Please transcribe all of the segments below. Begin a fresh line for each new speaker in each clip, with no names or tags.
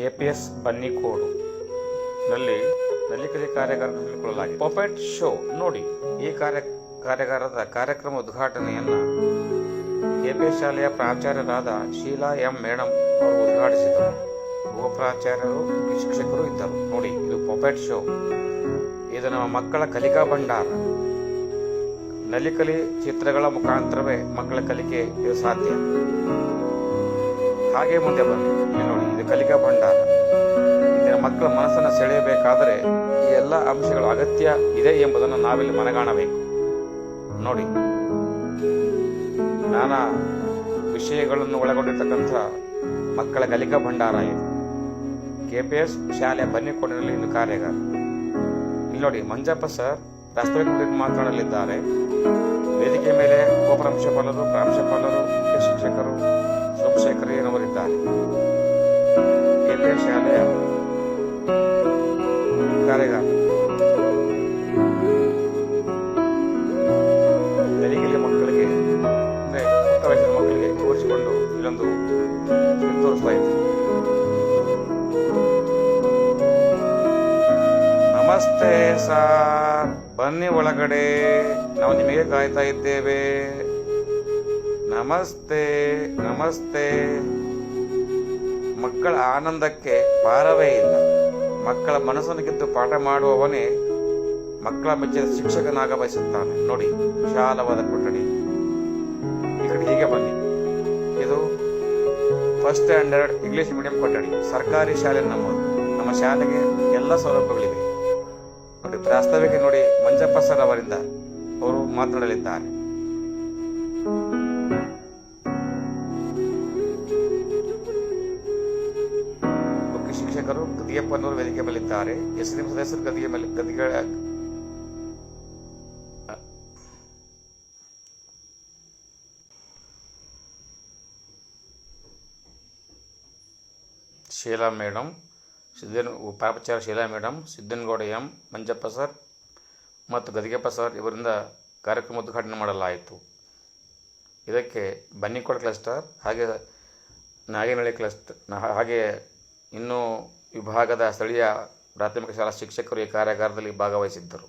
K P S Bannikodu. ನಲ್ಲಿ ನಲ್ಲಿಕಲಿ ಕಾರ್ಯಾಗಾರ ಹಮ್ಮಿಕೊಳ್ಳಲಾಗಿದೆ. Puppet show. ನೋಡಿ, ಈ ಕಾರ್ಯ, ಕಾರ್ಯಾಗಾರದ ಕಾರ್ಯಕ್ರಮ ಉದ್ಘಾಟನೆಯನ್ನು ಕೆಪಿಎಸ್ ಶಾಲೆಯ ಪ್ರಾಚಾರ್ಯರಾದ ಶೀಲಾ ಎಂ ಮೇಡಂ ಅವರು ಉದ್ಘಾಟಿಸಿದರು. ಉಪಪ್ರಾಚಾರ್ಯರು ಶಿಕ್ಷಕರು ಇದ್ದರು. ನೋಡಿ, ಇದು ಪೊಪೆಟ್ ಶೋ. ಇದು ನಮ್ಮ ಮಕ್ಕಳ ಕಲಿಕಾ ಭಂಡಾರ. ನಲಿಕಲಿ ಚಿತ್ರಗಳ ಮುಖಾಂತರವೇ ಮಕ್ಕಳ ಕಲಿಕೆ ಇದು ಸಾಧ್ಯ. ಹಾಗೆ ಮುಂದೆ ಬರಲಿ ನೋಡಿ, ಇದು ಕಲಿಕಾ ಭಂಡಾರ. ಇಂದಿನ ಮಕ್ಕಳ ಮನಸ್ಸನ್ನು ಸೆಳೆಯಬೇಕಾದರೆ ಈ ಎಲ್ಲ ಅಂಶಗಳು ಅಗತ್ಯ ಇದೆ ಎಂಬುದನ್ನು ನಾವಿಲ್ಲಿ ಮನಗಾಣಬೇಕು. ನೋಡಿ, ನಾನಾ ವಿಷಯಗಳನ್ನು ಒಳಗೊಂಡಿರ್ತಕ್ಕಂಥ ಮಕ್ಕಳ ಕಲಿಕಾ ಭಂಡಾರ ಇದು. ಕೆಪಿಎಸ್ ಶಾಲೆ ಬನ್ನಿಕೋಡಿನಲ್ಲಿ ಇಂದು ಕಾರ್ಯಾಗಾರ. ಇಲ್ಲಿ ನೋಡಿ, ಮಂಜಪ್ಪ ಸರ್ ರಸ್ತೆ ಮಾತನಾಡಲಿದ್ದಾರೆ. ವೇದಿಕೆ ಮೇಲೆ ಉಪಪ್ರಾಂಶಪಾಲರು ಪ್ರಾಂಶುಪಾಲರು ಶಿಕ್ಷಕರು ಸೋಮಶೇಖರಯ್ಯನವರಿದ್ದಾರೆ ಕೆಪಿಎಸ್ ಶಾಲೆಯ ಕಾರ್ಯಗಾರ ತೆರಿಗೆಯ ಮಕ್ಕಳಿಗೆ, ಅಂದ್ರೆ ಪುಟ್ಟ ವಯಸ್ಸಿನ ಮಕ್ಕಳಿಗೆ ತೋರಿಸಿಕೊಂಡು ಇಲ್ಲೊಂದು ತೋರಿಸ್ತಾ ಇದ್ದೆ. ನಮಸ್ತೆ ಸಾರ್. ಬನ್ನಿ ಒಳಗಡೆ. ನಾವು ನಿಮಗೆ ಕಾಯ್ತಾ ಇದ್ದೇವೆ. ನಮಸ್ತೆ ನಮಸ್ತೆ. ಮಕ್ಕಳ ಆನಂದಕ್ಕೆ ಪಾರವೇ ಇಲ್ಲ. ಮಕ್ಕಳ ಮನಸ್ಸನ್ನು ಕಿತ್ತು ಪಾಠ ಮಾಡುವವನೇ ಮಕ್ಕಳ ಮೆಚ್ಚಿನ ಶಿಕ್ಷಕನಾಗ ಬಯಸುತ್ತಾನೆ. ನೋಡಿ, ವಿಶಾಲವಾದ ಕೊಠಡಿ. ಇಕಡೆ ಹೀಗೆ ಬನ್ನಿ. ಇದು ಫಸ್ಟ್ ಸ್ಟ್ಯಾಂಡರ್ಡ್ ಇಂಗ್ಲಿಷ್ ಮೀಡಿಯಂ ಕೊಠಡಿ. ಸರ್ಕಾರಿ ಶಾಲೆ ನಮ್ಮ ನಮ್ಮ ಶಾಲೆಗೆ ಎಲ್ಲ ಸೌಲಭ್ಯಗಳಿವೆ. ನೋಡಿ, ಪ್ರಾಸ್ತಾವಿಕ ನೋಡಿ, ಮಂಜಪ್ಪ ಸರ್ ಅವರಿಂದ ಅವರು ಮಾತನಾಡಲಿದ್ದಾರೆ. ಮುಖ್ಯ ಶಿಕ್ಷಕರು ಗದಿಗೆಪ್ಪನವರು ವೇದಿಕೆ ಮೇಲಿದ್ದಾರೆ. ಎಸ್ ಡಿ ಸದಸ್ಯರು ಗದಿಗೆ ಮೇಲೆ, ಗದಿಗಳ Sheela madam Siddan ಪಾಪಚಾರ Sheela madam Siddanagouda M, Manjappa sir ಮತ್ತು ಗದಿಗೆಪ್ಪ ಸರ್ ಇವರಿಂದ ಕಾರ್ಯಕ್ರಮ ಉದ್ಘಾಟನೆ ಮಾಡಲಾಯಿತು. ಇದಕ್ಕೆ ಬನ್ನಿಕೋಡ ಕ್ಲಸ್ಟರ್, ಹಾಗೆ ನಾಗೇನಹಳ್ಳಿ ಕ್ಲಸ್ಟರ್ ಹಾಗೆ ಇನ್ನೂ ವಿಭಾಗದ ಸ್ಥಳೀಯ ಪ್ರಾಥಮಿಕ ಶಾಲಾ ಶಿಕ್ಷಕರು ಈ ಕಾರ್ಯಾಗಾರದಲ್ಲಿ ಭಾಗವಹಿಸಿದ್ದರು.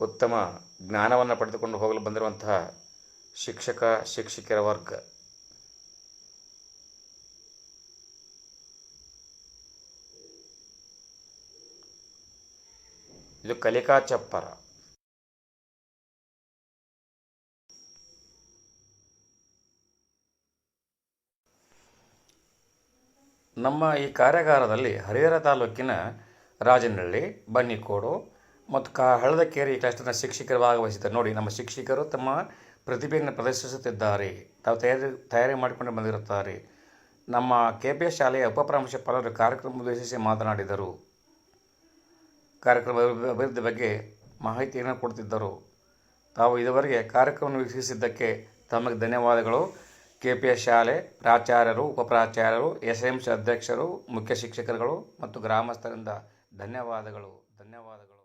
ಉತ್ತಮ ಜ್ಞಾನವನ್ನು ಪಡೆದುಕೊಂಡು ಹೋಗಲು ಬಂದಿರುವಂತಹ ಶಿಕ್ಷಕ, ಶಿಕ್ಷಕರ ವರ್ಗ. ಇದು ಕಲಿಕಾ ಚಪ್ಪರ. ನಮ್ಮ ಈ ಕಾರ್ಯಾಗಾರದಲ್ಲಿ ಹರಿಹರ ತಾಲೂಕಿನ ರಾಜನಹಳ್ಳಿ, ಬನ್ನಿಕೋಡು ಮತ್ತು ಕಾ ಹಳದಕೇರಿ ಕ್ಲಸ್ಟರ್ನ ಶಿಕ್ಷಕರು ಭಾಗವಹಿಸಿದ್ದಾರೆ. ನೋಡಿ, ನಮ್ಮ ಶಿಕ್ಷಕರು ತಮ್ಮ ಪ್ರತಿಭೆಯನ್ನು ಪ್ರದರ್ಶಿಸುತ್ತಿದ್ದಾರೆ. ತಾವು ತಯಾರಿ ತಯಾರಿ ಮಾಡಿಕೊಂಡು ಬಂದಿರುತ್ತಾರೆ. ನಮ್ಮ ಕೆ ಪಿ ಎಸ್ ಶಾಲೆಯ ಉಪಪ್ರಾಂಶುಪಾಲರು ಕಾರ್ಯಕ್ರಮ ಉದ್ದೇಶಿಸಿ ಮಾತನಾಡಿದರು. ಕಾರ್ಯಕ್ರಮ ಅಭಿವೃದ್ಧಿ ಬಗ್ಗೆ ಮಾಹಿತಿಯನ್ನು ಕೊಡ್ತಿದ್ದರು ತಾವು ಇದುವರೆಗೆ ಕಾರ್ಯಕ್ರಮವನ್ನು ವೀಕ್ಷಿಸಿದ್ದಕ್ಕೆ ತಮಗೆ ಧನ್ಯವಾದಗಳು. ಕೆ ಪಿ ಎಸ್ ಶಾಲೆ, ಪ್ರಾಚಾರ್ಯರು, ಉಪಪ್ರಾಚಾರ್ಯರು ಎಸ್ ಎಂ ಸಿ ಅಧ್ಯಕ್ಷರು, ಮುಖ್ಯ ಶಿಕ್ಷಕರುಗಳು ಮತ್ತು ಗ್ರಾಮಸ್ಥರಿಂದ ಧನ್ಯವಾದಗಳು ಧನ್ಯವಾದಗಳು.